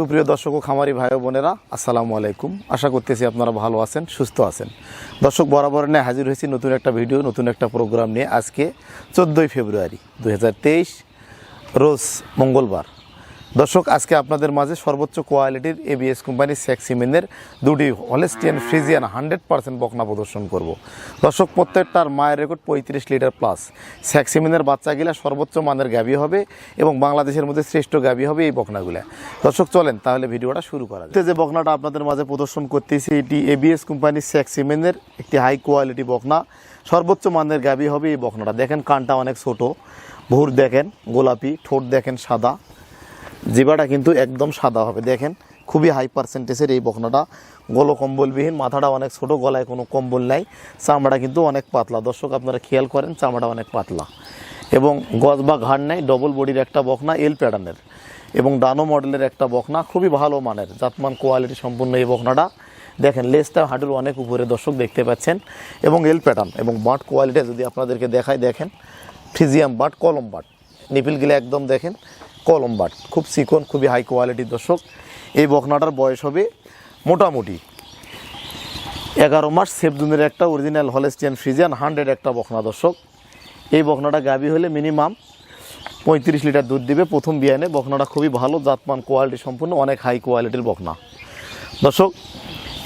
সুপ্রিয় দর্শক ও খামারি ভাই বোনেরা, আসসালামু আলাইকুম। আশা করতেছি আপনারা ভালো আছেন, সুস্থ আছেন। দর্শক, বরাবর নিয়ে হাজির হয়েছি নতুন একটা ভিডিও, নতুন একটা প্রোগ্রাম নিয়ে আজকে চোদ্দোই ফেব্রুয়ারি দু হাজার তেইশ, রোজ মঙ্গলবার। দর্শক, আজকে আপনাদের মাঝে সর্বোচ্চ কোয়ালিটির এবিএস কোম্পানির সেক্সিমেনের দুটি হলেস্টিয়ান ফ্রিজিয়ান হান্ড্রেড পার্সেন্ট বকনা প্রদর্শন করব। দর্শক, প্রত্যেকটার মায়ের রেকর্ড পঁয়ত্রিশ লিটার প্লাস সেক্সিমেনের বাচ্চাগুলা সর্বোচ্চ মানের গাবি হবে এবং বাংলাদেশের মধ্যে শ্রেষ্ঠ গাবি হবে এই বকনাগুলা। দর্শক, চলেন তাহলে ভিডিওটা শুরু করা যাক। যে বকনাটা আপনাদের মাঝে প্রদর্শন করতেছি, এটি এবিএস কোম্পানির সেক্সিমেনের একটি হাই কোয়ালিটি বকনা। সর্বোচ্চ মানের গাবি হবে এই বকনাটা। দেখেন কানটা অনেক ছোট। ভুর দেখেন, গোলাপি, ঠোঁট দেখেন সাদা। জিবাটা কিন্তু একদম সাদা হবে। দেখেন, খুবই হাই পার্সেন্টেজের এই বকনাটা। গলো কম্বলবিহীন মাথাটা অনেক ছোট, গলায় কোনো কম্বল নাই। চামড়া কিন্তু অনেক পাতলা। দর্শক, আপনারা খেয়াল করেন, চামড়া অনেক পাতলা। এবং গজ বা ঘাড় নেয় ডবল বডির একটা বকনা এল প্যাটার্নের এবং ডানো মডেলের একটা বকনা, খুবই ভালো মানের, জাতমান কোয়ালিটি সম্পূর্ণ এই বকনাটা। দেখেন লেসটা হাঁটুর অনেক উপরে, দর্শক দেখতে পাচ্ছেন। এবং এল প্যাটার্ন এবং বাট কোয়ালিটি যদি আপনাদেরকে দেখায় দেখেন ফিজিয়াম বাট কলম বাট নিপিলগুলো একদম দেখেন কলম বাট খুব চিকন খুবই হাই কোয়ালিটির দর্শক। এই বকনাটার বয়স হবে মোটামুটি এগারো মাস। সেফদুনের একটা অরিজিনাল হলেস্টিয়ান ফ্রিজিয়ান হান্ড্রেড একটা বকনা দর্শক। এই বকনাটা গাবি হলে মিনিমাম পঁয়ত্রিশ লিটার দুধ দিবে। প্রথম বিয়ানে বকনাটা খুবই ভালো, জাতমান কোয়ালিটি সম্পূর্ণ, অনেক হাই কোয়ালিটির বকনা। দর্শক,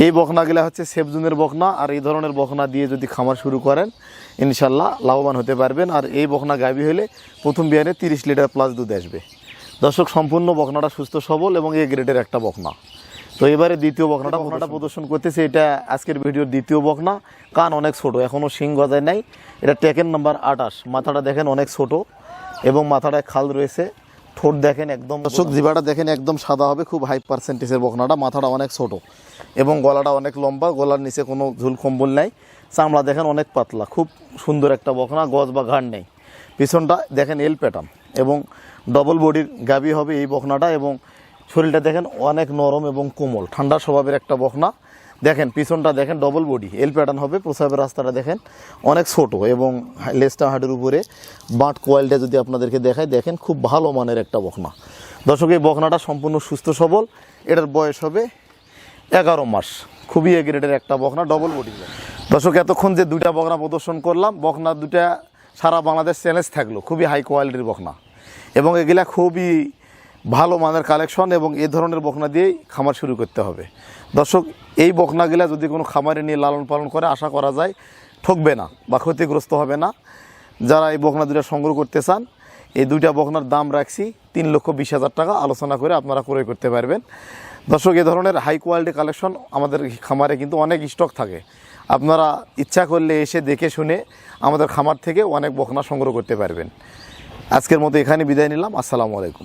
এই বকনাগুলা হচ্ছে সেফজুনের বকনা আর এই ধরনের বকনা দিয়ে যদি খামার শুরু করেন, ইনশাল্লাহ লাভবান হতে পারবেন। আর এই বকনা গাবি হলে প্রথম বিয়ানে তিরিশ লিটার প্লাস দুধ আসবে। দর্শক সম্পূর্ণ বকনাটা সুস্থ সবল এবং এ গ্রেডের একটা বকনা। তো এবারে দ্বিতীয় বকনাটা বকনাটা প্রদর্শন করতেছে এটা আজকের ভিডিওর দ্বিতীয় বকনা। কান অনেক ছোট এখনও শিং গজায় নাই। এটা টেকেন নাম্বার আটাশ মাথাটা দেখেন অনেক ছোট এবং মাথাটায় খাল রয়েছে। ঠোঁট দেখেন একদম দর্শক জিবাটা দেখেন একদম সাদা হবে খুব হাই পার্সেন্টেজের বকনাটা। মাথাটা অনেক ছোট এবং গলাটা অনেক লম্বা গলার নিচে কোনো ঝুল কম্বল নাই। চামড়া দেখেন অনেক পাতলা খুব সুন্দর একটা বকনা গজ বা ঘাড় নেই। পিছনটা দেখেন এল প্যাটার্ন এবং ডবল বডির গাবি হবে এই বকনাটা এবং শরীরটা দেখেন অনেক নরম এবং কোমল। ঠান্ডা স্বভাবের একটা বকনা। দেখেন, পিছনটা দেখেন ডবল বডি এল প্যাটার্ন হবে, প্রসাবের রাস্তাটা দেখেন অনেক ছোট এবং লেসটা হাটের উপরে। বাঁট কোয়ালিটা যদি আপনাদেরকে দেখায় দেখেন খুব ভালো মানের একটা বকনা। দর্শক, এই বকনাটা সম্পূর্ণ সুস্থ সবল। এটার বয়স হবে এগারো মাস। খুবই এ গ্রেডের একটা বকনা ডবল বডি দর্শক, এতক্ষণ যে দুইটা বকনা প্রদর্শন করলাম, বকনা দুটা সারা বাংলাদেশ চ্যালেঞ্জ থাকল। খুবই হাই কোয়ালিটির বকনা। এবং এগুলা খুবই ভালো মানের কালেকশন এবং এ ধরনের বকনা দিয়েই খামার শুরু করতে হবে। দর্শক, এই বকনাগুলা যদি কোনো খামারে নিয়ে লালন পালন করে, আশা করা যায় ঠকবে না বা ক্ষতিগ্রস্ত হবে না। যারা এই বকনা দুটা সংগ্রহ করতে চান, এই দুইটা বকনার দাম রাখছি তিন লক্ষ বিশ হাজার টাকা। আলোচনা করে আপনারা ক্রয় করতে পারবেন। দর্শক, এ ধরনের হাই কোয়ালিটি কালেকশন আমাদের খামারে কিন্তু অনেক স্টক থাকে। আপনারা ইচ্ছা করলে এসে দেখে শুনে আমাদের খামার থেকে অনেক বকনা সংগ্রহ করতে পারবেন। আজকের মতো এখানে বিদায় নিলাম। আসসালামু আলাইকুম।